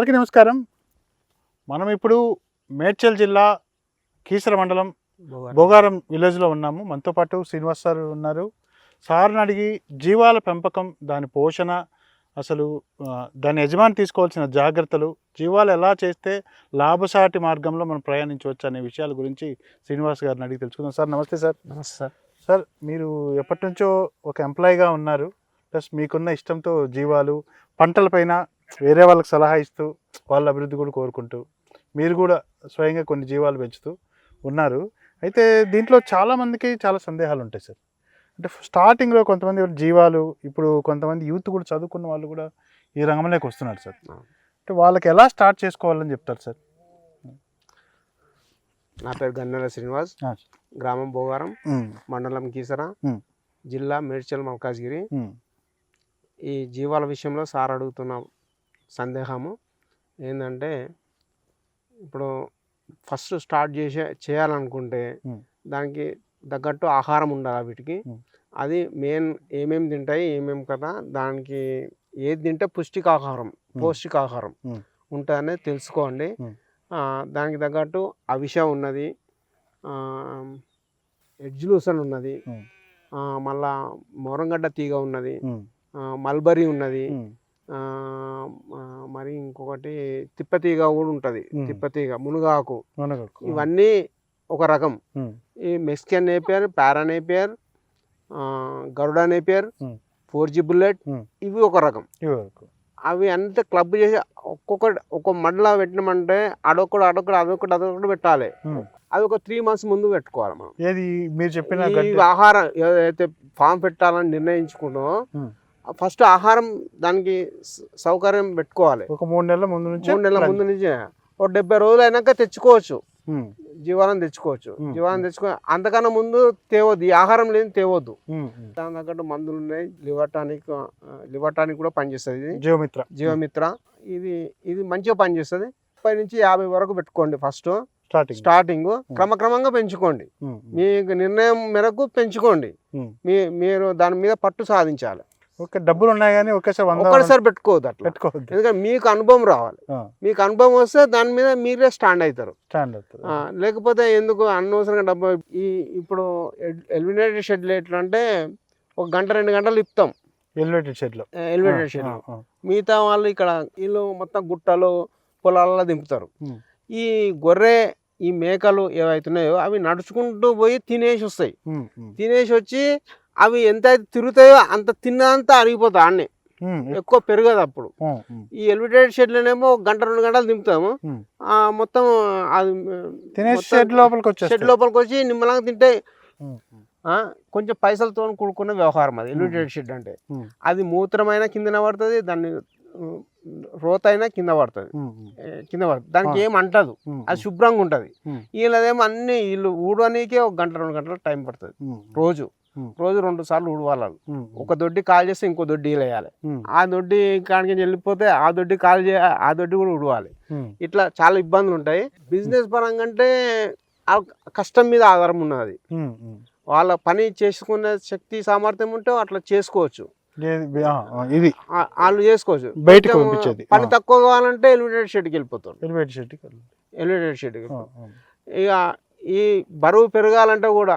అందరికీ నమస్కారం. మనం ఇప్పుడు మేడ్చల్ జిల్లా కీసర మండలం బోగారం. విలేజ్లో ఉన్నాము. మనతో పాటు శ్రీనివాస్ సార్ ఉన్నారు. సార్ని అడిగి జీవాల పెంపకం దాని పోషణ అసలు దాని యజమాని తీసుకోవాల్సిన జాగ్రత్తలు జీవాలు ఎలా చేస్తే లాభసాటి మార్గంలో మనం ప్రయాణించవచ్చు అనే విషయాల గురించి శ్రీనివాస్ గారిని అడిగి తెలుసుకుందాం. సార్ నమస్తే సార్. నమస్తే సార్. సార్ మీరు ఎప్పటి నుంచో ఒక ఎంప్లాయీగా ఉన్నారు. ప్లస్ మీకున్న ఇష్టంతో జీవాలు పంటలపైన వేరే వాళ్ళకి సలహా ఇస్తూ వాళ్ళ అభివృద్ధి కూడా కోరుకుంటూ మీరు కూడా స్వయంగా కొన్ని జీవాలు పెంచుతూ ఉన్నారు. అయితే దీంట్లో చాలామందికి చాలా సందేహాలు ఉంటాయి సార్. అంటే స్టార్టింగ్లో కొంతమంది జీవాలు ఇప్పుడు కొంతమంది యూత్ కూడా చదువుకున్న వాళ్ళు కూడా ఈ రంగంలోకి వస్తున్నారు సార్. అంటే వాళ్ళకి ఎలా స్టార్ట్ చేసుకోవాలని చెప్తారు సార్? నా పేరు గన్నెల శ్రీనివాస్. గ్రామం భోగారం మండలం కీసర. జిల్లా మేడ్చల్ మల్కాజ్గిరి. ఈ జీవాల విషయంలో సార్ అడుగుతున్న సందేహము ఏంటంటే ఇప్పుడు ఫస్ట్ స్టార్ట్ చేసే చేయాలనుకుంటే. దానికి తగ్గట్టు ఆహారం ఉండాలి వీటికి. అది మెయిన్ ఏమేమి తింటాయి ఏమేమి కదా దానికి ఏది తింటే పుష్టికాహారం పౌష్టికాహారం. ఉంటుందనేది తెలుసుకోండి. దానికి తగ్గట్టు అవిష ఉన్నది. ఎడ్జులూసన్ ఉన్నది. మళ్ళా మొరంగడ్డ తీగ ఉన్నది. మల్బరీ ఉన్నది. మరి ఇంకొకటి తిప్పతీగ కూడా ఉంటుంది. తిప్పతీగ మునగాకు. ఇవన్నీ ఒక రకం ఈ Mexican napier para napier Garuda napier. Four G bullet. ఇవి ఒక రకం అవి అంతా క్లబ్ చేసి ఒక్కొక్కటి ఒక్క మడ్లా పెట్టినామంటే అడొక్కడు అడొక్కడు అదొకటి అదొకటి పెట్టాలి. అది ఒక త్రీ మంత్స్ ముందు పెట్టుకోవాలి మనం ఏది మీరు చెప్పిన ఆహారం ఏదైతే ఫామ్ పెట్టాలని నిర్ణయించుకున్నామో. ఫస్ట్ ఆహారం దానికి సౌకర్యం పెట్టుకోవాలి. ఒక మూడు నెలల ముందు నుంచి మూడు నెలల ముందు నుంచి ఒక డెబ్బై రోజులు అయినాక తెచ్చుకోవచ్చు. జీవాలను తెచ్చుకోవచ్చు. జీవాలను తెచ్చుకో అంతకన్నా ముందు తేవద్దు. ఈ ఆహారం లేని తేవద్దు. దాని తగ్గట్టు మందులు ఉన్నాయి లివర్ టానిక్ ఆ, లివర్ టానిక్ కూడా పనిచేస్తుంది. ఇది జీవమిత్ర. జీవమిత్ర. ఇది ఇది మంచిగా పనిచేస్తుంది. ముప్పై నుంచి యాభై వరకు పెట్టుకోండి ఫస్ట్. స్టార్టింగ్. స్టార్టింగ్. క్రమక్రమంగా పెంచుకోండి. మీకు నిర్ణయం మేరకు పెంచుకోండి. మీ మీరు దాని మీద పట్టు సాధించాలి. ఓకే డబ్బులు ఉన్నాయి కానీ ఒకేసారి వంద ఒక్కసారి పెట్టుకోవద్దు అట్లా. పెట్టుకోవద్దు. ఎందుకంటే మీకు అనుభవం రావాలి. మీకు అనుభవం వస్తే దాని మీద మీరే స్టాండ్ అవుతారు. స్టాండ్ అవుతుంది ఆ, లేకపోతే ఎందుకు అనవసరంగా డబ్బు ఈ ఇప్పుడు ఎలిమినేటెడ్ షెడ్లు ఎట్లా అంటే ఒక గంట రెండు గంటలు ఇప్తాం. ఎలివేటెడ్ షెడ్లో ఎలిమినేటెడ్ షెడ్ మిగతా వాళ్ళు ఇక్కడ వీళ్ళు మొత్తం గుట్టలు పొలాలలో దింపుతారు. ఈ గొర్రె ఈ మేకలు ఏవైతున్నాయో అవి నడుచుకుంటూ పోయి తినేసి వస్తాయి. తినేసి వచ్చి అవి ఎంత అయితే తిరుగుతాయో అంత తిన్నంత అరిగిపోతాయి అన్నీ. ఎక్కువ పెరగదు అప్పుడు. ఈ ఎలివేటెడ్ షెడ్లోనేమో గంట రెండు గంటలు దింపుతాము. మొత్తం అది షెడ్ లోపలికి షెడ్ లోపలికి వచ్చి నిమ్మలంగా తింటే కొంచెం పైసలతో కూడుకున్న వ్యవహారం అది ఎలివేటెడ్ షెడ్ అంటే. అది మూత్రమైనా కిందన పడుతుంది దాన్ని రోత అయినా కింద పడుతుంది. కింద పడుతుంది. దానికి. ఏం అంటదు. అది శుభ్రంగా ఉంటుంది. వీళ్ళదేమో అన్ని వీళ్ళు ఊడడానికే ఒక గంట రెండు గంటలు టైం పడుతుంది. రోజు. రోజు రెండు సార్లు ఊడవాలి ఒక దొడ్డి కాల్ చేస్తే ఇంకో దొడ్డి వేయాలి ఆ దొడ్డి కాడికి వెళ్ళిపోతే ఆ దొడ్డి కాల్ చే ఆ దొడ్డి కూడా ఉడవాలి ఇట్లా చాలా ఇబ్బందులు ఉంటాయి. బిజినెస్ పరంగా అంటే కష్టం మీద ఆధారం ఉన్నది. వాళ్ళ పని చేసుకునే శక్తి సామర్థ్యం ఉంటే అట్లా చేసుకోవచ్చు. ఇది. వాళ్ళు చేసుకోవచ్చు. బయటకు పంపించేది. పని తక్కువ కావాలంటే ఎలిమినేటెడ్ షెడ్కి వెళ్ళిపోతారు. ఎలివేటెడ్ షెడ్ ఎలిమినేటెడ్ షెడ్కి ఇక ఈ బరువు పెరగాలంటే కూడా.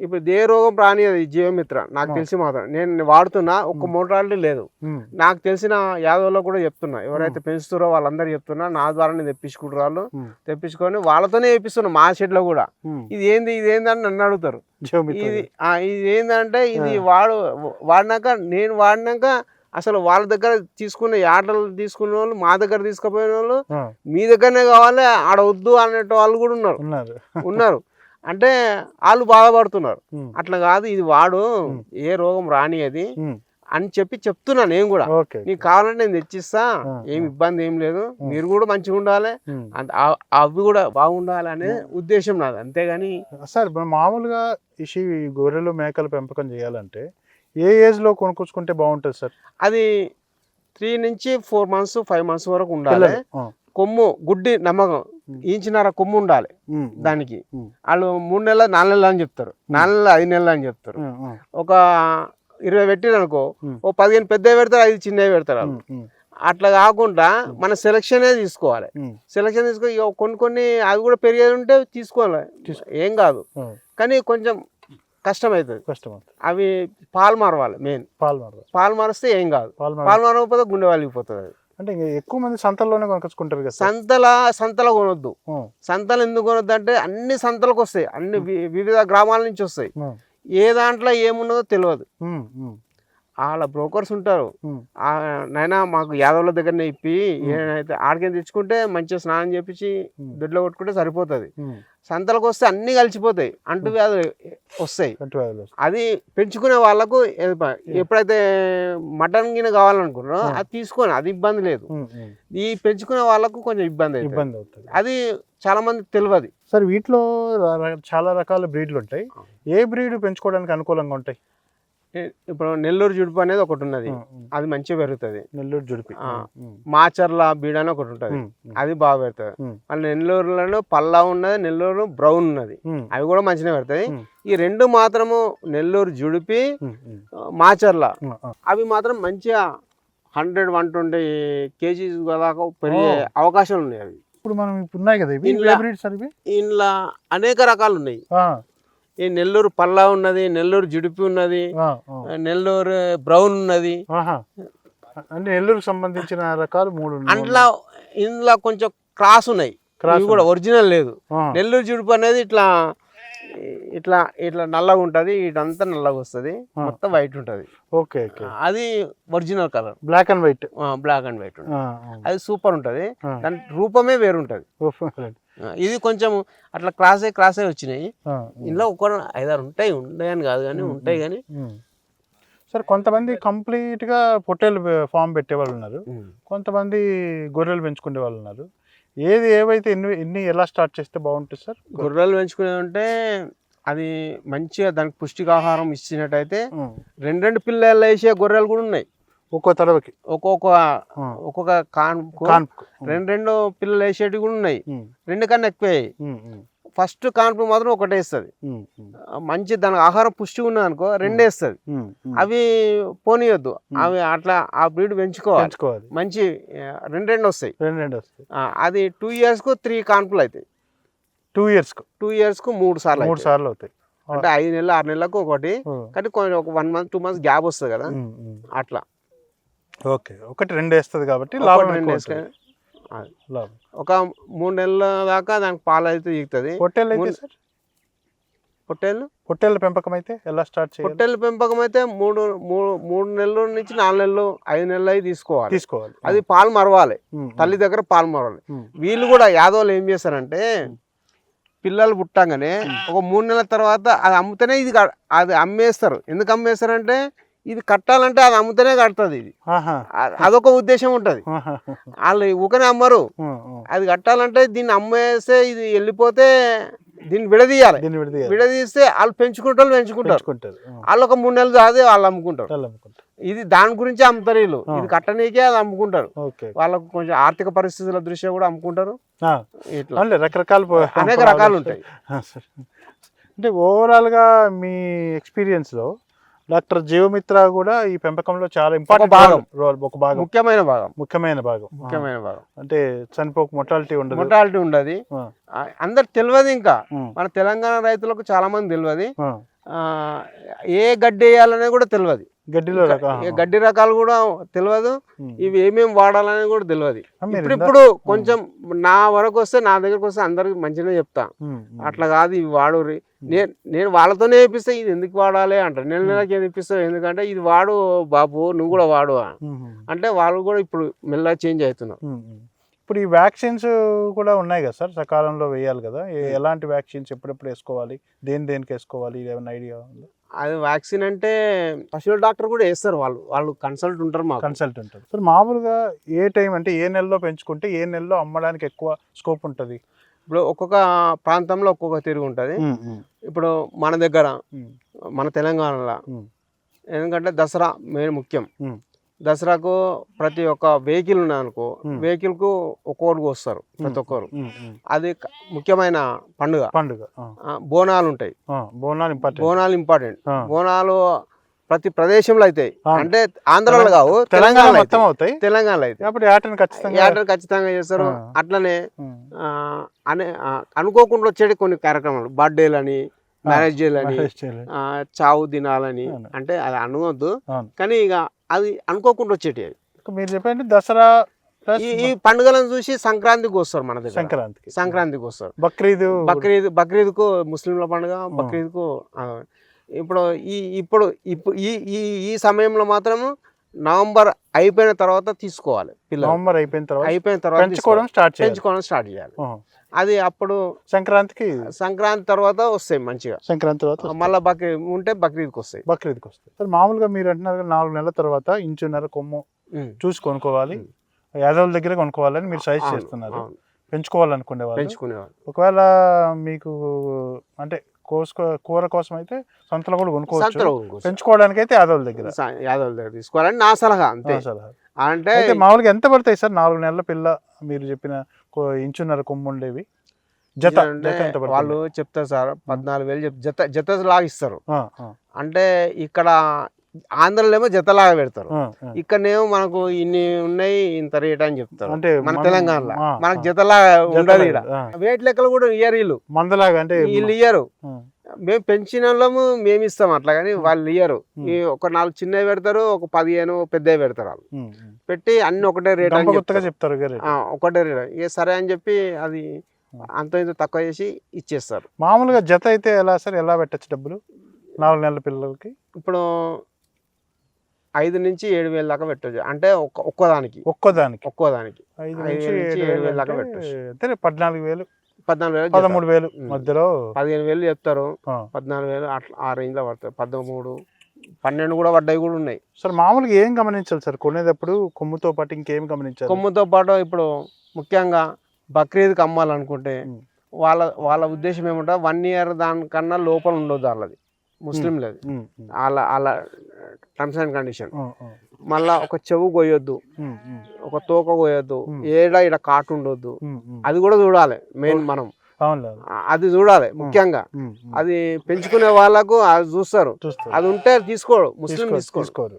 ఇప్పుడు ఏ రోగం రానియదు ఈ జీవమిత్ర. నాకు. తెలిసి మాత్రం. నేను వాడుతున్నా ఒక్క మోటాలిటీ లేదు. నాకు తెలిసిన యాదవ్లో కూడా చెప్తున్నా. ఎవరైతే పెంచుతారో వాళ్ళందరూ చెప్తున్నా నా ద్వారా నేను తెప్పించుకుంటారు వాళ్ళు. తెప్పించుకొని వాళ్ళతోనే వేపిస్తున్నా మా షెడ్లో కూడా. ఇది ఏంది ఇది ఏంది అని నన్ను అడుగుతారు. ఇది ఇది ఏంటంటే ఇది వాడు వాడినాక నేను వాడినాక అసలు వాళ్ళ దగ్గర తీసుకున్న ఆటలు తీసుకున్న వాళ్ళు మా దగ్గర తీసుకుపోయిన వాళ్ళు మీ దగ్గరనే కావాలి ఆడ వద్దు అనేట వాళ్ళు కూడా ఉన్నారు. ఉన్నారు. అంటే వాళ్ళు బాధపడుతున్నారు. అట్లా కాదు ఇది వాడు. ఏ రోగం రాని అది అని చెప్పి చెప్తున్నా నేను కూడా. ఓకే. నీకు కావాలంటే నేను తెచ్చిస్తా ఏం. ఇబ్బంది ఏం లేదు. మీరు కూడా మంచిగా ఉండాలి. అవి కూడా బాగుండాలి అనే ఉద్దేశం నాది. అంతేగాని సార్ మామూలుగా ఈ షీ- ఈ గొర్రెలు మేకలు పెంపకం చేయాలంటే ఏ ఏజ్లో కొనుక్కొచ్చుకుంటే బాగుంటుంది సార్? అది త్రీ నుంచి ఫోర్ మంత్స్ ఫైవ్ మంత్స్ వరకు ఉండాలి. కొమ్ము గుడ్డి నమ్మకం. ఉమ్. ఇంచినార కొమ్ము ఉండాలి దానికి. వాళ్ళు మూడు నెలలు నాలుగు నెలలు అని చెప్తారు. నాలుగు నెలలు ఐదు నెలలు అని చెప్తారు. ఒక ఇరవై పెట్టిరు అనుకో. ఓ పదిహేను పెద్దవి పెడతారు ఐదు చిన్నవి పెడతారు. అట్లా కాకుండా మన సెలక్షనే తీసుకోవాలి. సెలక్షన్ తీసుకో ఇక కొన్ని కొన్ని అవి కూడా పెరిగేది ఉంటే తీసుకోవాలి. తీసుకో. ఏం కాదు. కానీ కొంచెం కష్టం అవుతుంది కష్టం అవి పాలు మారవాలి మెయిన్. పాలు మారదు. పాలు మారిస్తే ఏం కాదు. పాలు మారకపోతే గుండె వాలిగిపోతుంది అది. అంటే ఎక్కువ మంది సంతల్లోనే కొనుకొచ్చుకుంటారు కదా సంతల సంతల కొనొద్దు. సంతలు ఎందుకు కొనొద్దు అంటే అన్ని సంతలకు వస్తాయి. అన్ని వివిధ గ్రామాల నుంచి వస్తాయి. ఏ దాంట్లో ఏమున్నదో తెలియదు వాళ్ళ బ్రోకర్స్ ఉంటారు. నాయనా మాకు యాదవ్ల దగ్గరనే ఇప్పి ఏదైతే ఆడికి తెచ్చుకుంటే మంచిగా స్నానం చేపించి. దొడ్లో కొట్టుకుంటే సరిపోతుంది. సంతలకు వస్తే అన్ని కలిసిపోతాయి అంటు వ్యాధులు వస్తాయి. అది పెంచుకునే వాళ్ళకు ఎప్పుడైతే మటన్ గిన్నె కావాలనుకున్నారో అది తీసుకొని అది ఇబ్బంది లేదు. ఈ పెంచుకునే వాళ్ళకు కొంచెం ఇబ్బంది ఇబ్బంది అవుతుంది. అది చాలా మంది తెలియదు సార్ వీటిలో చాలా రకాల బ్రీడ్లు ఉంటాయి ఏ బ్రీడ్ పెంచుకోవడానికి అనుకూలంగా ఉంటాయి? ఇప్పుడు నెల్లూరు జుడుపు అనేది ఒకటి ఉన్నది. అది మంచిగా పెరుగుతుంది. నెల్లూరు జుడిపి. మాచర్ల బీడ్ అని ఒకటి ఉంటుంది. అది బాగా పెడుతుంది మళ్ళీ నెల్లూరులో పల్లా ఉన్నది నెల్లూరు బ్రౌన్ ఉన్నది. అవి కూడా మంచిగా పెడతాయి. ఈ రెండు మాత్రము నెల్లూరు జుడిపి మాచర్ల. అవి మాత్రం మంచిగా హండ్రెడ్ వన్ ట్వంటీ కేజీస్ దాకా పెరిగే. అవకాశాలు ఉన్నాయి అవి. ఇప్పుడు మనం ఇప్పుడు ఉన్నాయి కదా ఇంట్లో- అనేక రకాలు ఉన్నాయి. ఈ నెల్లూరు పల్లా ఉన్నది నెల్లూరు జుడిపి ఉన్నది. నెల్లూరు బ్రౌన్ ఉన్నది. అంటే నెల్లూరుకు సంబంధించిన రకాలు మూడు. అందులో ఇందులో కొంచెం క్రాస్ ఉన్నాయి ఇవి కూడా ఒరిజినల్ లేదు నెల్లూరు జుడుపు అనేది ఇట్లా ఇట్లా ఇట్లా నల్లగా ఉంటుంది ఇటంతా నల్లగా వస్తుంది. మొత్తం వైట్ ఉంటుంది. Okay okay. అది original colour black and white black and white. అది సూపర్ ఉంటుంది. దాని రూపమే వేరుంటుంది. ఇది కొంచెం అట్లా క్రాస్ క్రాస్ వచ్చినాయి. ఇందులో ఒక ఐదారు ఉంటాయి ఉంటాయని కాదు కానీ ఉంటాయి కానీ. సార్ కొంతమంది కంప్లీట్గా పొట్టేలు ఫామ్ పెట్టే వాళ్ళు ఉన్నారు. కొంతమంది గొర్రెలు పెంచుకునే వాళ్ళు ఉన్నారు. ఏది ఏవైతే ఎన్ని ఎన్ని ఎలా స్టార్ట్ చేస్తే బాగుంటుంది సార్? గొర్రెలు పెంచుకునే ఉంటే అది మంచిగా దానికి పుష్టికాహారం ఇచ్చినట్టయితే. రెండు రెండు పిల్లలు వేసే గొర్రెలు కూడా ఉన్నాయి. ఒక్కో తడవకి ఒక్కొక్క. ఒక్కొక్క కాన్పు కాన్పు రెండు రెండు పిల్లలు వేసేటివి కూడా ఉన్నాయి. రెండు కన్నా ఎక్కువ. ఫస్ట్ కాన్పు మాత్రం ఒకటి ఉమ్, మంచి దానికి ఆహారం పుష్టి ఉన్నది అనుకో రెండు ఉమ్. అవి పోనీయొద్దు. అవి అట్లా ఆ బ్రీడ్ పెంచుకోవాలి. మంచి రెండు రెండు వస్తాయి. రెండు రెండు వస్తాయి. అది టూ ఇయర్స్కు త్రీ కాన్పులు అవుతాయి టూ ఇయర్స్కు టూ ఇయర్స్కు మూడు సార్లు మూడు. సార్లు అవుతాయి. అంటే ఐదు నెలలు ఆరు నెలలకు ఒకటి. కానీ కొంచెం ఒక one month two months gap వస్తుంది కదా. అట్లా. ఓకే. ఒకటి రెండు వేస్తుంది కాబట్టి లాభం ఒక మూడు నెలల దాకా దానికి పాలు అయితే ఈగుతుంది. పొట్టేళ్ళు అయితే సార్? పొట్టేళ్ళు? పొట్టేళ్ళ పెంపకం అయితే ఎలా స్టార్ట్ చేయాలి? పొట్టేళ్ళ పెంపకం అయితే మూడు మూడు మూడు నెలల నుంచి నాలుగు నెలలు ఐదు నెలలు అయి తీసుకోవాలి. తీసుకోవాలి. అది పాలు మరవాలి. తల్లి దగ్గర పాలు మరవాలి. వీళ్ళు కూడా యాదవులు ఏం చేస్తారంటే పిల్లలు పుట్టంగానే ఒక మూడు నెలల తర్వాత అది అమ్ముతేనే ఇది అది అమ్మేస్తారు. ఎందుకు అమ్మేస్తారంటే ఇది కట్టాలంటే అది అమ్ముతేనే కడుతుంది ఇది. అదొక ఉద్దేశం ఉంటుంది. వాళ్ళు ఊకనే అమ్మరు. అది కట్టాలంటే దీన్ని అమ్మేస్తే ఇది వెళ్ళిపోతే దీన్ని విడదీయాలి. విడదీస్తే వాళ్ళు పెంచుకుంటారు పెంచుకుంటారు. వాళ్ళు ఒక మూడు నెలలు అదే వాళ్ళు అమ్ముకుంటారు. ఇది దాని గురించి అమ్ముతారు వీళ్ళు. ఇది కట్టనీకే అది అమ్ముకుంటారు. వాళ్ళకు కొంచెం ఆర్థిక పరిస్థితుల దృష్ట్యా కూడా అమ్ముకుంటారు. ఇట్లా. రకరకాల అనేక రకాలు ఉంటాయి. అంటే ఓవరాల్గా మీ ఎక్స్పీరియన్స్లో డాక్టర్ జీవమిత్ర కూడా ఈ పెంపకంలో చాలా ఇంపార్టెంట్ భాగం. రోల్ ఒక భాగం. ముఖ్యమైన భాగం. ముఖ్యమైన భాగం. ముఖ్యమైన భాగం. అంటే చనిపోక మొటాలిటీ ఉండదు. మొటాలిటీ ఉండదు. అందరు తెలియదు ఇంకా. మన తెలంగాణ రైతులకు చాలా మంది తెలియదు ఏ గడ్డి వేయాలనేది కూడా తెలియదు గడ్డిలో గడ్డి రకాలు కూడా తెలియదు. ఇవి ఏమేమి వాడాలనేది కూడా తెలియదు ఇప్పుడు ఇప్పుడు కొంచెం నా వరకు వస్తే నా దగ్గరకు వస్తే అందరికి మంచిగా చెప్తా. అట్లా కాదు ఇవి వాడు నేను నేను వాళ్ళతోనే వేపిస్తే ఇది ఎందుకు వాడాలి అంటారు నెల నెలకి ఏది ఇప్పిస్తావు ఎందుకంటే ఇది వాడు బాబు నువ్వు కూడా వాడు. అంటే వాళ్ళు కూడా ఇప్పుడు మెల్లగా చేంజ్ అవుతున్నారు. ఉమ్. ఇప్పుడు ఈ వ్యాక్సిన్స్ కూడా ఉన్నాయి కదా సార్? సకాలంలో వేయాలి కదా. ఎలాంటి వ్యాక్సిన్స్ ఎప్పుడెప్పుడు వేసుకోవాలి? దేని దేనికి వేసుకోవాలి? ఏమైనా ఐడియా ఉందా? అది వ్యాక్సిన్ అంటే పశువుల డాక్టర్ కూడా వేస్తారు వాళ్ళు. వాళ్ళు కన్సల్ట్ ఉంటారు మాకు. కన్సల్టెంట్ సార్ మామూలుగా ఏ టైం అంటే ఏ నెలలో పెంచుకుంటే ఏ నెలలో అమ్మడానికి ఎక్కువ స్కోప్ ఉంటుంది? ఇప్పుడు ఒక్కొక్క ప్రాంతంలో ఒక్కొక్క తిరుగు ఉంటుంది. ఇప్పుడు మన దగ్గర మన తెలంగాణలో ఎందుకంటే దసరా మెయిన్ ముఖ్యం. దసరాకు ప్రతి ఒక్క వెహికల్ ఉన్నదనుకో ఉమ్. వెహికల్కు ఒక్కొక్కరు వస్తారు ప్రతి ఒక్కరు. అది ముఖ్యమైన పండుగ. పండుగ. బోనాలు ఉంటాయి. బోనాలు ఇంపార్టెంట్ బోనాలు ఇంపార్టెంట్ బోనాలు ప్రతి ప్రదేశంలో అయితే. అంటే ఆంధ్రాలో కావు తెలంగాణ తెలంగాణలో మొత్తం అయితే. అవుతాయి. తెలంగాణలో అయితే అప్పుడు యాటను ఖచ్చితంగా యాటర్ ఖచ్చితంగా చేస్తారు. అట్లనే అనే అనుకోకుండా వచ్చేటి కొన్ని కార్యక్రమాలు. బర్త్డేలని మ్యారేజ్ డేలని మహేష్ చేయలేదు. ఆ, చావు దినాలని. అంటే అది అనవద్దు అవును. కానీ ఇక అది అనుకోకుండా వచ్చేటి అవి. ఇంకా మీరు చెప్పండి దసరా ఈ పండుగలను చూసి సంక్రాంతికి వస్తారు మన దగ్గర. సంక్రాంతికి. సంక్రాంతికి వస్తారు. బక్రీద్. బక్రీద్ బక్రీద్కు ముస్లింల పండుగ బక్రీద్కు ఇప్పుడు ఈ ఇప్పుడు ఇప్పుడు ఈ ఈ ఈ సమయంలో మాత్రము నవంబర్ అయిపోయిన తర్వాత తీసుకోవాలి పిల్లలు. నవంబర్ అయిపోయిన తర్వాత అయిపోయిన తర్వాత పెంచుకోవడం. స్టార్ట్ చేయాలి. పెంచుకోవడం స్టార్ట్ చేయాలి. అది అప్పుడు సంక్రాంతికి సంక్రాంతి తర్వాత వస్తాయి మంచిగా సంక్రాంతి తర్వాత. మళ్ళీ బక్రీద్ ఉంటే బక్రీద్కి వస్తాయి బక్రీద్కి వస్తాయి సార్ మామూలుగా మీరు అంటున్నారు నాలుగు నెలల తర్వాత ఇంచున్నర కొమ్ము. చూసి కొనుక్కోవాలి. యాదవుల దగ్గర కొనుక్కోవాలని మీరు సజెస్ట్ చేస్తున్నారు. పెంచుకోవాలనుకునే వాళ్ళు పెంచుకునేవాళ్ళు ఒకవేళ మీకు అంటే కోసుకో కూర కోసం అయితే సంతలో కూడా కొనుక్కోవచ్చు. పెంచుకోవడానికి అయితే యాదవుల దగ్గర. యాదవుల దగ్గర తీసుకోవాలని నా సలహా అంతే. సలహా. అంటే అయితే మామూలుగా ఎంత పడతాయి సార్? నాలుగు నెలల పిల్ల మీరు చెప్పిన ఇంచున్నర కొమ్ము ఉండేవి. జత వాళ్ళు చెప్తారు సార్ పద్నాలుగు వేలు జత జత లాగా ఇస్తారు ఆ, ఆ, అంటే ఇక్కడ ఆంధ్రలో ఏమో జతలాగా పెడతారు. ఇక్కడనేమో మనకు ఇన్ని ఉన్నాయి ఇంత రేట్ అని చెప్తారు. అంటే మన తెలంగాణలో. మనకు ఆ. జతలా ఉండదు జతలాగా, ఇక్కడ. వేట్ లెక్కలు కూడా ఇయ్యరు వీళ్ళు. మందలాగా అంటే వీళ్ళు ఇయ్యరు. మేము పెంచిన వాళ్ళము మేము ఇస్తాం అట్లా కానీ వాళ్ళు ఇయ్యరు. ఒక నాలుగు చిన్నవి పెడతారు ఒక పదిహేను పెద్దవి పెడతారు వాళ్ళు. పెట్టి అన్ని ఒకటే రేట్ చెప్తారు. ఒకటే రేట్. ఇక సరే అని చెప్పి అది. అంత ఇంత తక్కువ చేసి ఇచ్చేస్తారు. మామూలుగా జత అయితే ఎలా సార్? ఎలా పెట్టచ్చు డబ్బులు? నాలుగు నెలల పిల్లలకి? ఇప్పుడు ఐదు నుంచి ఏడు వేల దాకా పెట్టచ్చు. అంటే ఒక్క ఒక్కదానికి. ఒక్కోదానికి. ఒక్కోదానికి. ఐదు నుంచి ఏడు వేలు దాకా అంటే పెట్టొచ్చు. అంతే పద్నాలుగు వేలు. పద్నాలుగు వేలు పదమూడు వేలు. మధ్యలో పదిహేను వేలు చెప్తారు. పద్నాలుగు వేలు అట్లా ఆ రేంజ్లో పడతాయి. పదమూడు పన్నెండు కూడా పడ్డాయి కూడా ఉన్నాయి. సార్ మామూలుగా ఏం గమనించాలి సార్? కొనేటప్పుడు కొమ్ముతో పాటు ఇంకేం గమనించాలి? కొమ్ముతో పాటు ఇప్పుడు ముఖ్యంగా బక్రీద్కి అమ్మాలనుకుంటే. వాళ్ళ వాళ్ళ ఉద్దేశం ఏమంటే వన్ ఇయర్ దానికన్నా లోపల ఉండొద్దు వాళ్ళది. ముస్లిం లేదు. ఉమ్, ఉమ్, వాళ్ళ వాళ్ళ టర్మ్స్ అండ్ కండిషన్ మళ్ళా ఒక చెవు కొయ్యొద్దు. ఒక తోక కొయ్యొద్దు. ఏడ ఈడ కాటు ఉండొద్దు. అది కూడా చూడాలి. మెయిన్ మనం. అది చూడాలి ముఖ్యంగా. అది పెంచుకునే వాళ్ళకు అది చూస్తారు. అది ఉంటే తీసుకోడు ముస్లిం తీసుకోరు.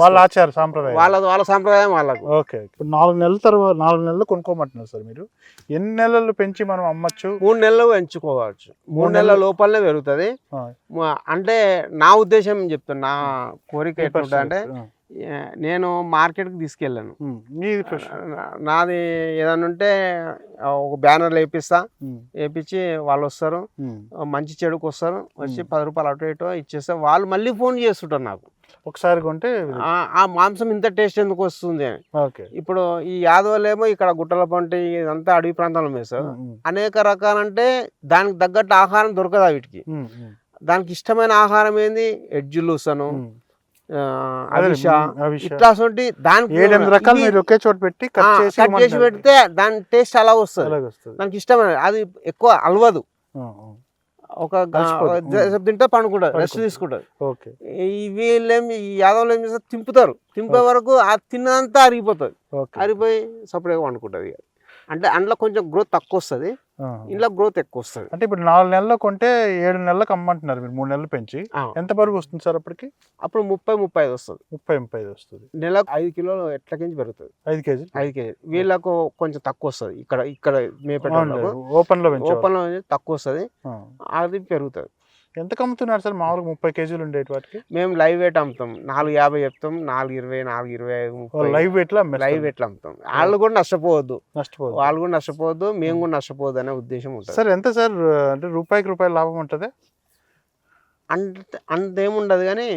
వాళ్ళ ఆచార సాంప్రదాయం. వాళ్ళ వాళ్ళ సాంప్రదాయం వాళ్ళకు. ఓకే ఇప్పుడు నాలుగు నెలల తర్వాత నాలుగు నెలలు కొనుక్కోమంటున్నారు సార్ మీరు. ఎన్ని నెలలు పెంచి మనం అమ్మచ్చు? మూడు నెలలు పెంచుకోవచ్చు. మూడు నెలల లోపలనే పెరుగుతుంది. అంటే నా ఉద్దేశం చెప్తున్నా నా కోరిక మీ ఎట్లుంటుంది అంటే నేను మార్కెట్కి తీసుకెళ్ళాను. నాది ఏదైనా ఉంటే ఒక బ్యానర్లు వేపిస్తా ఉమ్, వేపించి వాళ్ళు వస్తారు మంచి చెడుకు వస్తారు వచ్చి. పది రూపాయలు అటు ఇటు ఇచ్చేస్తే వాళ్ళు మళ్ళీ ఫోన్ చేస్తుంటారు నాకు. ఒకసారి కొంటే ఆ- మాంసం ఇంత టేస్ట్ ఎందుకు వస్తుంది అని. ఓకే. ఇప్పుడు ఈ యాదవులేమో ఇక్కడ గుట్టల పంట ఇదంతా అడవి ప్రాంతంలో ఉమ్, అనేక రకాలంటే దానికి తగ్గట్టు ఆహారం దొరకదు వీటికి. దానికి ఇష్టమైన ఆహారం ఏంది? ఎడ్జులుసను అవిష దానికి ఏడెనిమిది రకాలు మీరు ఒకే చోట పెట్టి కట్ చేసి. పెడితే దాని టేస్ట్ అలా వస్తుంది. దానికి ఇష్టమైన అది ఎక్కువ అలవదు. ఒక తింటే పండుకుంటుంది రెస్ట్ పడుకుంటుంది. ఈ వీళ్ళేం ఈ యాదవులు ఏం చేస్తారు? తింపుతారు. తింపే వరకు ఆ తిన్నదంతా అరిగిపోతుంది అరిగిపోయి సపరేట్గా వండుకుంటుంది ఇక. అంటే అందులో కొంచెం గ్రోత్ తక్కువ వస్తుంది. ఇంట్లో గ్రోత్ ఎక్కువ వస్తుంది అంటే ఇప్పుడు నాలుగు నెలలు కొంటే ఏడు నెలలకు అమ్మంటున్నారు మీరు మూడు నెలలు పెంచి. ఎంత బరువు వస్తుంది సార్ అప్పటికి? అప్పుడు ముప్పై ముప్పై ఐదు వస్తుంది. ముప్పై ముప్పై ఐదు వస్తుంది. నెలకు ఐదు కిలోలు ఎట్లకించి పెరుగుతుంది? ఐదు కేజీలు. ఐదు కేజీ వీళ్ళకు కొంచెం తక్కువ వస్తుంది ఇక్కడ ఇక్కడ మేపెట్ట ఓపెన్లో ఓపెన్లో తక్కువ వస్తుంది అది పెరుగుతుంది. ఎంత కమ్ముతున్నారు సార్? మామూలుగా ముప్పై కేజీలు ఉండేటి వాటికి? మేము లైవ్ వెయిట్ అమ్ముతాం. నాలుగు యాభై చెప్తాం నాలుగు ఇరవై నాలుగు ఇరవై ఐదు లైవ్ వెయిట్లో లైవ్ వెయిట్లు అమ్ముతాం. వాళ్ళు కూడా నష్టపోవద్దు. నష్టపోదు వాళ్ళు కూడా నష్టపోవద్దు మేము కూడా నష్టపోవద్దు అనే ఉద్దేశం ఉంటుంది. సార్ ఎంత సార్ అంటే రూపాయికి రూపాయలు లాభం ఉంటుంది? అంత అంతేముండదు కానీ.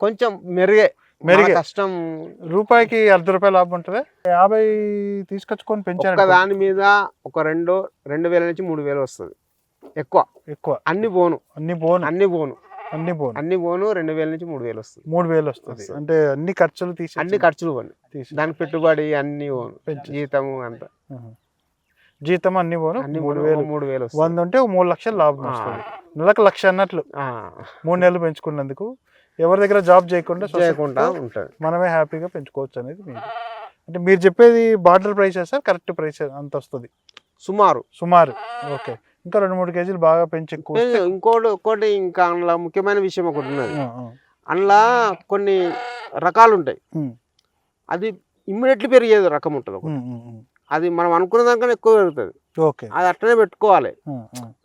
కొంచెం మెరుగే. మెరుగే. కష్టం. రూపాయికి అర్ధ రూపాయలు లాభం ఉంటుంది? యాభై తీసుకొచ్చుకొని పెంచారు దాని మీద ఒక రెండు రెండు వేల నుంచి మూడు వేలు వస్తుంది. ఎక్కువ. ఎక్కువ. అన్ని పోను. అన్ని పోను. అన్ని పోను. అన్ని పోను. అన్ని పోను రెండు వేల నుంచి మూడు వేలు వస్తుంది. మూడు వేలు వస్తుంది. అంటే అన్ని ఖర్చులు తీసి అన్ని ఖర్చులు పోను. దానికి పెట్టుబడి అన్ని పోను. జీతము అంత. జీతం అన్ని పోను. అన్ని మూడు వేలు. మూడు వేలు వంద ఉంటే మూడు లక్షలు లాభం. వస్తుంది. నెలకు లక్ష అన్నట్లు. మూడు నెలలు పెంచుకున్నందుకు ఎవరి దగ్గర జాబ్ చేయకుండా చేయకుండా ఉంటుంది మనమే హ్యాపీగా పెంచుకోవచ్చు అనేది మీది అంటే మీరు చెప్పేది border price sir? Correct price అంత వస్తుంది సుమారు. సుమారు. ఓకే. ఇంకా రెండు మూడు కేజీలు బాగా పెంచి ఇంకోటి ఇంకోటి ఇంకా అందులో ముఖ్యమైన విషయం ఒకటి ఉన్నది. అందులో కొన్ని రకాలు ఉంటాయి అది ఇమ్మీడియట్లీ పెరిగేది రకం ఉంటుంది ఒకటి. అది మనం అనుకున్న దానికన్నా ఎక్కువ పెరుగుతుంది. ఓకే. అది అట్లనే పెట్టుకోవాలి.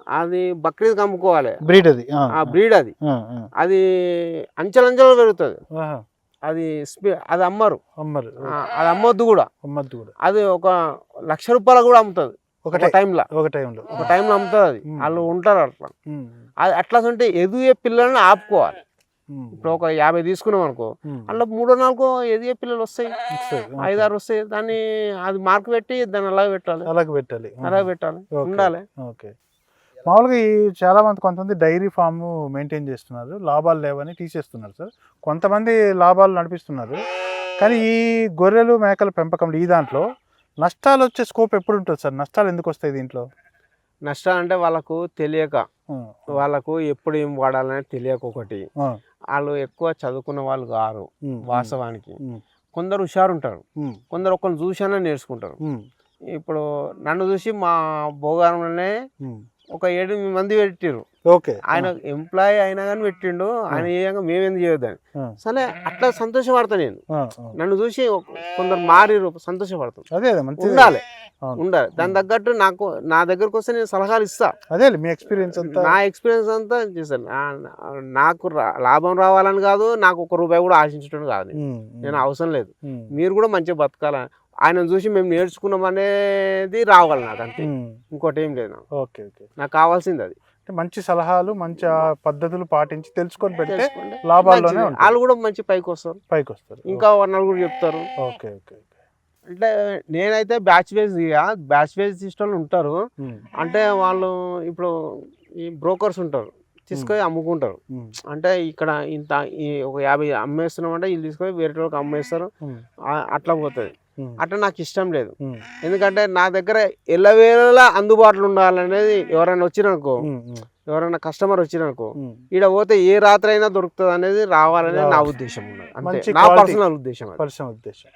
అది బక్రీద్కి అమ్ముకోవాలి. బ్రీడ్ అది. ఆ, బ్రీడ్ అది. అది అంచెలంచెలు పెరుగుతుంది. అది అది అమ్మరు. అమ్మరు. అది అమ్మొద్దు కూడా. అమ్మద్దు కూడా. అది ఒక లక్ష రూపాయలు కూడా అమ్ముతుంది. ఒకటే ఒక టైంలో ఒక టైంలో ఒక టైంలో అమ్ముతుంది అది. వాళ్ళు ఉంటారు అట్లా. అది అట్లా ఉంటే ఎదుగే పిల్లల్ని ఆపుకోవాలి. ఇప్పుడు ఒక యాభై తీసుకున్నాం అనుకో. అందులో మూడో నాలుగో ఎదిగే పిల్లలు వస్తాయి. ఐదారు వస్తాయి. దాన్ని అది మార్క్ పెట్టి దాన్ని అలాగే పెట్టాలి. అలాగే పెట్టాలి. అలాగే పెట్టాలి. ఉండాలి. ఓకే. మామూలుగా ఈ చాలా మంది కొంతమంది డైరీ ఫామ్ మెయింటైన్ చేస్తున్నారు. లాభాలు లేవని తీసేస్తున్నారు సార్. కొంతమంది లాభాలు నడిపిస్తున్నారు. కానీ ఈ గొర్రెలు మేకల పెంపకం ఈ దాంట్లో నష్టాలు వచ్చే స్కోప్ ఎప్పుడు ఉంటుంది సార్? నష్టాలు ఎందుకు వస్తాయి దీంట్లో? నష్టాలు అంటే వాళ్ళకు తెలియక వాళ్ళకు ఎప్పుడు ఏం వాడాలని తెలియక ఒకటి. వాళ్ళు ఎక్కువ చదువుకున్న వాళ్ళు కారు వాస్తవానికి. కొందరు హుషారు ఉంటారు కొందరు ఒకరిని చూసానే నేర్చుకుంటారు. ఇప్పుడు నన్ను చూసి మా భోగారంలోనే. ఒక ఏడు మంది పెట్టిర్రు. ఓకే. ఆయన ఎంప్లాయీ అయినా కానీ పెట్టిండు. ఆయన ఏయంగా మేమేందుకు చేయొద్దని. సరే అట్లా సంతోషపడతా నేను. నన్ను చూసి కొందరు మారిరు సంతోషపడతాను అదే ఉండాలి. ఉండాలి. దాని తగ్గట్టు నాకు నా దగ్గరకు వస్తే నేను సలహాలు ఇస్తా. అదే మీ ఎక్స్పీరియన్స్ అంతా. నా ఎక్స్పీరియన్స్ అంతా చేశాను. నాకు లాభం రావాలని కాదు నాకు ఒక రూపాయి కూడా ఆశించడం కాదు నేను. అవసరం లేదు. మీరు కూడా మంచిగా బతకాలని ఆయన చూసి మేము నేర్చుకున్నాం అనేది రావాలి నాకు అంతే. ఇంకోటి ఏం లేదు. Okay okay. నాకు కావాల్సింది అది. మంచి సలహాలు మంచి పద్ధతులు పాటించి తెలుసుకొని పెడితే. లాభాల్లోనే. వాళ్ళు కూడా మంచి పైకి వస్తారు. పైకి వస్తారు ఇంకా నలుగురు చెప్తారు. ఓకే ఓకే అంటే నేనైతే batch wise batch wise system ఉంటారు. అంటే వాళ్ళు ఇప్పుడు ఈ బ్రోకర్స్ ఉంటారు. తీసుకొని అమ్ముకుంటారు. అంటే ఇక్కడ ఇంత ఈ ఒక యాభై అమ్మేస్తున్నాం అంటే వీళ్ళు తీసుకొని వేరే వాళ్ళకి అమ్మేస్తారు అట్లా పోతుంది. అట్లా నాకు ఇష్టం లేదు. ఎందుకంటే నా దగ్గర ఎల్లవేళలా అందుబాటులో ఉండాలనేది ఎవరైనా వచ్చిరనుకో ఉమ్, ఎవరైనా కస్టమర్ వచ్చిరనుకో ఉమ్. ఈడ పోతే ఏ రాత్రి అయినా దొరుకుతుంది అనేది రావాలనే నా ఉద్దేశం ఉన్నది. నా. పర్సనల్ ఉద్దేశం. పరిశ్రమ ఉద్దేశం.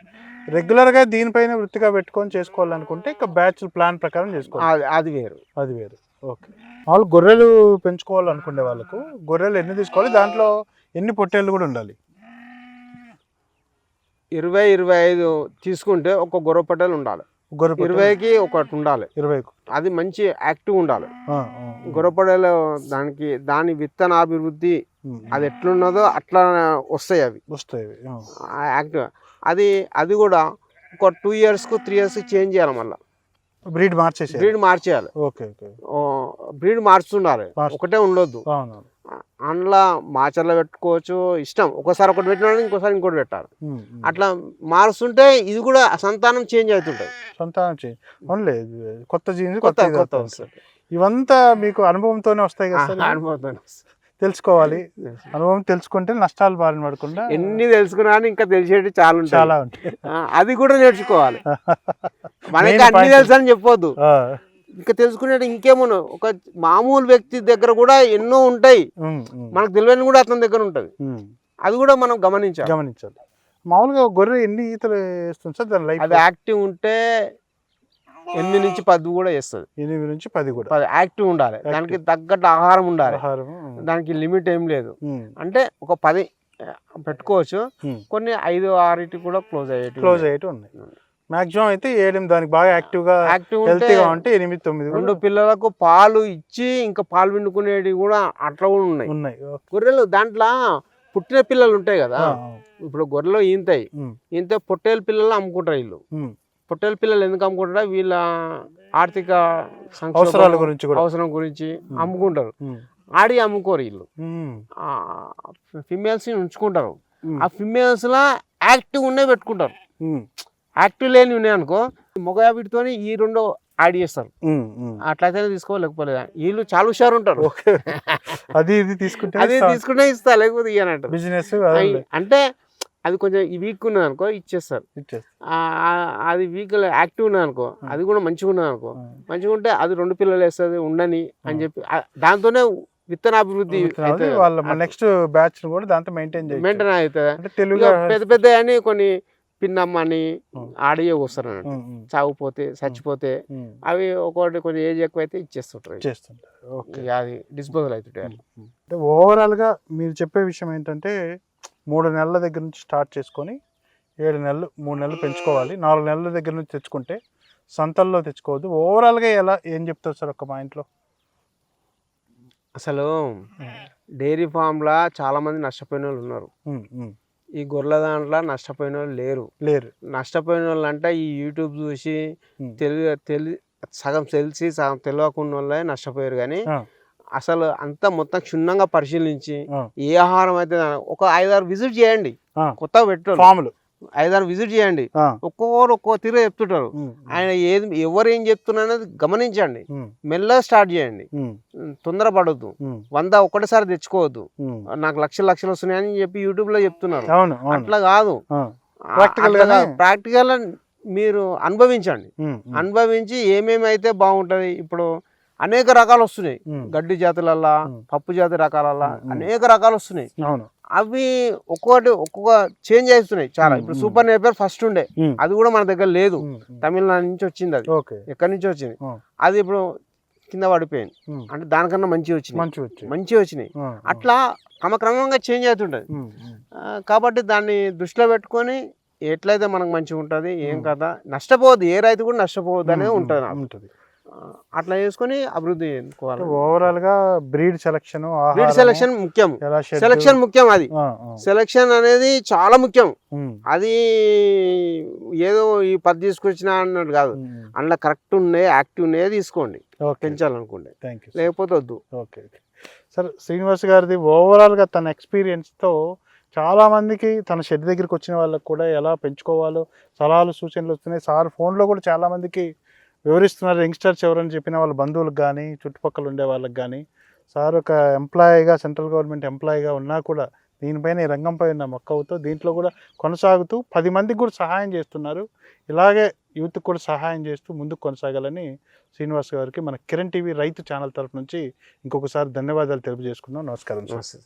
రెగ్యులర్గా దీనిపైన వృత్తిగా పెట్టుకొని చేసుకోవాలనుకుంటే ఇక బ్యాచ్ ప్లాన్ ప్రకారం చేసుకోవాలి. అది అది వేరు. అది వేరు. ఓకే. వాళ్ళు గొర్రెలు పెంచుకోవాలనుకునే వాళ్ళకు గొర్రెలు ఎన్ని తీసుకోవాలి? దాంట్లో ఎన్ని పొట్టేళ్ళు కూడా ఉండాలి? ఇరవై ఇరవై ఐదు తీసుకుంటే ఒక గొర్రె పట్టెలు ఉండాలి ఇరవైకి ఒకటి ఉండాలి. ఇరవై అది మంచి యాక్టివ్ ఉండాలి. ఆ, ఆ, గొర్రె పట్టెలు దానికి దాని విత్తనాభివృద్ధి ఉమ్, అది ఎట్లున్నదో అట్లా వస్తాయి అవి. వస్తాయి యాక్టివ్. అది అది కూడా ఒక టూ ఇయర్స్కు త్రీ ఇయర్స్కి చేంజ్ చేయాలి మళ్ళీ. బ్రీడ్ మార్చేసి బ్రీడ్ మార్చేయాలి. Okay okay. బ్రీడ్ మార్చుండాలి. మార్చు. ఒకటే ఉండొద్దు. అందులో మాచర్లో పెట్టుకోవచ్చు. ఇష్టం. ఒకసారి ఒకటి పెట్టినా ఇంకోసారి ఇంకోటి పెట్టాలి. అట్లా మారుస్తుంటే ఇది కూడా సంతానం చేంజ్ అవుతుంటుంది. సంతానం అవునులే ఇది కొత్త జీన్స్ కొత్త కొత్త ఇవంతా మీకు అనుభవంతోనే వస్తాయి కదా సార్? ఇవి? అనుభవం తెలుసుకోవాలి. అనుభవం తెలుసుకుంటే నష్టాలు బారిన పడకుండా ఎన్ని తెలుసుకున్నా కానీ ఇంకా తెలిసేటి చాలా ఉంటాయి. చాలా ఉంటాయి. అది కూడా నేర్చుకోవాలి. మనకి అన్ని. తెలుసు అని చెప్పొద్దు. ఇంకా తెలుసుకునేది ఇంకేమున్నా ఒక మామూలు వ్యక్తి దగ్గర కూడా ఎన్నో ఉంటాయి. మనకు తెలియని కూడా అతని దగ్గర ఉంటుంది. అది కూడా మనం గమనించాలి. గమనించాలి. మామూలుగా గొర్రె ఎన్ని ఈతలు వేస్తుంది సార్? దాని లైఫ్ అది యాక్టివ్ ఉంటే ఎనిమిది నుంచి పది కూడా వేస్తుంది. ఎనిమిది నుంచి పది కూడా. పది యాక్టివ్ ఉండాలి. దానికి తగ్గట్టు ఆహారం ఉండాలి. దానికి లిమిట్ ఏం లేదు. అంటే ఒక పది పెట్టుకోవచ్చు. కొన్ని ఐదు ఆరింటి కూడా క్లోజ్ అయ్యేటి క్లోజ్ అయ్యేటి ఉన్నాయి. మాక్సిమం అయితే ఏడెనిమిది దానికి బాగా యాక్టివ్గా హెల్తీగా ఉంటే ఎనిమిది తొమ్మిది రెండు పిల్లలకు పాలు ఇచ్చి ఇంకా పాలు పిండుకునేవి కూడా అట్లా కూడా ఉన్నాయి. ఉన్నాయి. గొర్రెలు దాంట్లో పుట్టిన పిల్లలు ఉంటాయి కదా. ఇప్పుడు గొర్రెలు ఈంతాయి. ఈంతే పొట్టేలు పిల్లలు అమ్ముకుంటారు వీళ్ళు. పొట్టేలు పిల్లలు ఎందుకు అమ్ముకుంటారా? వీళ్ళ ఆర్థిక అవసరాల గురించి అవసరం గురించి అమ్ముకుంటారు. ఆడి అమ్ముకోరు వీళ్ళు. ఫిమేల్స్ ఉంచుకుంటారు. ఆ ఫిమేల్స్ లా యాక్టివ్ ఉన్నాయి పెట్టుకుంటారు. యాక్టివ్ లేని ఉన్నాయి అనుకో మగ ఈ రెండు యాడ్ చేస్తారు. అట్లయితేనే తీసుకో లేకపోతే వీళ్ళు చాలా హుషారు ఉంటారు. అది ఇది తీసుకుంటే అది తీసుకుంటే ఇస్తా లేకపోతే ఇయ్యనంటారు బిజినెస్ అంటే అది కొంచెం ఈ వీక్ ఉన్నది అనుకో ఇచ్చేస్తారు. అది వీక్ యాక్టివ్ ఉన్నది అనుకో అది కూడా మంచిగా ఉన్నది అనుకో. మంచిగా ఉంటే అది రెండు పిల్లలు వేస్తుంది ఉండని అని చెప్పి దాంతోనే విత్తనాభివృద్ధి వాళ్ళ నెక్స్ట్ బ్యాచ్ కూడా దాంతో మెయింటైన్ మెయింటైన్ అవుతుంది. పెద్ద పెద్ద అని కొన్ని పిన్నమ్మని. ఆడియో ఉమ్, చావుపోతే చచ్చిపోతే. అవి ఒకటి కొంచెం ఏజ్ ఎక్కువైతే ఇచ్చేస్తుంటారు. చేస్తుంటారు. అది డిస్పోజల్ అవుతుంటాయి. అంటే ఓవరాల్గా మీరు చెప్పే విషయం ఏంటంటే మూడు నెలల దగ్గర నుంచి స్టార్ట్ చేసుకొని ఏడు నెలలు మూడు నెలలు పెంచుకోవాలి. నాలుగు నెలల దగ్గర నుంచి తెచ్చుకుంటే సంతల్లో తెచ్చుకోవద్దు. ఓవరాల్గా ఎలా ఏం చెప్తారు సార్ ఒక మా ఇంట్లో అసలు డైరీ ఫామ్లా చాలా మంది నష్టపోయిన వాళ్ళు ఉన్నారు. ఈ గొర్రెల దాంట్లో నష్టపోయిన వాళ్ళు లేరు. లేరు. నష్టపోయిన వాళ్ళు అంటే ఈ యూట్యూబ్ చూసి. తెలి తెలి సగం తెలిసి సగం తెలియకుండా వాళ్ళే నష్టపోయారు. కానీ అసలు అంతా మొత్తం క్షుణ్ణంగా పరిశీలించి ఏ ఆహారం అయితే ఒక ఐదారు విజిట్ చేయండి. ఆ. కొత్తగా పెట్టు ఫాములు. ఐదారు విజిట్ చేయండి. ఒక్కొక్కరు ఒక్కో తీరు చెప్తుంటారు. ఆయన ఏది ఎవరు ఏం చెప్తున్నారు అనేది గమనించండి. మెల్లగా స్టార్ట్ చేయండి. ఉమ్, తొందరపడొద్దు. ఉమ్, వంద ఒకటేసారి తెచ్చుకోవద్దు. నాకు లక్షలు లక్షలు వస్తున్నాయని చెప్పి యూట్యూబ్లో చెప్తున్నారు అట్లా కాదు. ప్రాక్టికల్ మీరు అనుభవించండి. అనుభవించి ఏమేమి అయితే బాగుంటది ఇప్పుడు అనేక రకాలు వస్తున్నాయి. గడ్డి జాతులల్లా. పప్పు జాతి రకాలల్లా. అనేక రకాలు వస్తున్నాయి. అవి ఒక్కొక్కటి ఒక్కొక్క చేంజ్ అవుతున్నాయి చాలా. ఇప్పుడు. సూపర్ నేపర్ ఫస్ట్ ఉండే. అది కూడా మన దగ్గర లేదు. తమిళనాడు నుంచి వచ్చింది అది. ఎక్కడి నుంచి వచ్చింది? అది ఇప్పుడు కింద పడిపోయింది. అంటే దానికన్నా మంచి వచ్చినాయి. మంచి వచ్చి మంచి వచ్చినాయి. అట్లా క్రమక్రమంగా చేంజ్ అవుతుంటది. కాబట్టి దాన్ని దృష్టిలో పెట్టుకొని ఎట్లయితే మనకు మంచిగా ఉంటుంది ఏం. కదా నష్టపోవద్దు. ఏ రైతు కూడా నష్టపోవద్దు అనేది ఉంటుంది. అట్లా చేసుకొని అభివృద్ధి చేసుకోవాలి ఓవరాల్గా బ్రీడ్ సెలక్షన్ బ్రీడ్ సెలక్షన్ ముఖ్యం. సెలక్షన్ ముఖ్యం అది. సెలక్షన్ అనేది చాలా ముఖ్యం. అది ఏదో ఈ పది తీసుకొచ్చిన అన్నట్టు కాదు. అందులో కరెక్ట్ ఉన్నాయి యాక్టివ్ ఉన్నాయే తీసుకోండి. పెంచాలనుకుంటే. యూ లేకపోతే వద్దు. ఓకే సార్ శ్రీనివాస్ గారిది ఓవరాల్గా తన ఎక్స్పీరియన్స్తో చాలా మందికి తన షెడ్ దగ్గరికి వచ్చిన వాళ్ళకి కూడా ఎలా పెంచుకోవాలో సలహాలు సూచనలు వస్తున్నాయి. సార్ ఫోన్లో కూడా చాలా మందికి వివరిస్తున్నారు. యంగ్స్టర్స్ ఎవరని చెప్పిన వాళ్ళ బంధువులకు కానీ చుట్టుపక్కల ఉండే వాళ్ళకి కానీ సార్ ఒక ఎంప్లాయీగా సెంట్రల్ గవర్నమెంట్ ఎంప్లాయీగా ఉన్నా కూడా దీనిపైన ఈ రంగంపై ఉన్న మక్కువతో దీంట్లో కూడా కొనసాగుతూ పది మందికి కూడా సహాయం చేస్తున్నారు. ఇలాగే యూత్కి కూడా సహాయం చేస్తూ ముందుకు కొనసాగాలని శ్రీనివాస్ గారికి మన కిరణ్ టీవీ రైతు ఛానల్ తరఫు నుంచి ఇంకొకసారి ధన్యవాదాలు తెలియజేసుకుందాం. నమస్కారం సార్. నమస్తే